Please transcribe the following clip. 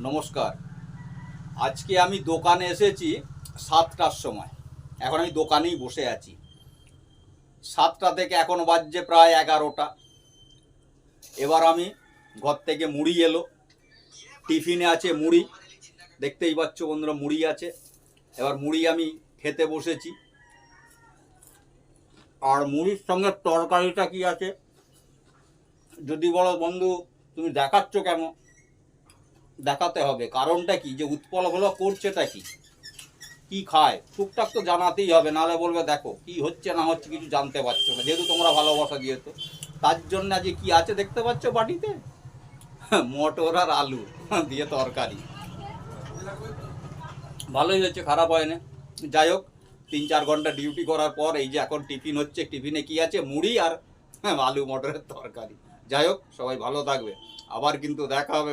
নমস্কার। আজকে আমি দোকানে এসেছি সাতটার সময়। এখন আমি দোকানেই বসে আছি। সাতটা থেকে এখন বাজছে প্রায় এগারোটা। এবার আমি ঘর থেকে মুড়ি এলো। টিফিনে আছে মুড়ি। দেখতেই পাচ্ছ বন্ধুরা, মুড়ি আছে। এবার মুড়ি আমি খেতে বসেছি। আর মুড়ির সঙ্গে তরকারিটা কি আছে? যদি বলো বন্ধু, তুমি দেখাচ্ছ কেন? দেখাতে হবে। কারণটা কি? যে উৎপল হলো করছেটা কি? কি খায়? টুকটাক তো জানাতেই হবে, নাহলে বলবে দেখো, কি হচ্ছে না হচ্ছে কিছু জানতে পারছ না, যেহেতু তোমরা ভালোবাসা দিয়েছ তার জন্য যে কি আছে দেখতে পাচ্ছ বাটিতে? মটর আর আলু দিয়ে তরকারি। ভালোই হচ্ছে খারাপ হয় না যাই হোক, তিন চার ঘণ্টা ডিউটি করার পর এই যে এখন টিফিন হচ্ছে, টিফিনে কি আছে? মুড়ি আর আলু মটরের তরকারি। যাই হোক, সবাই ভালো থাকবে। আবার কিন্তু দেখা হবে।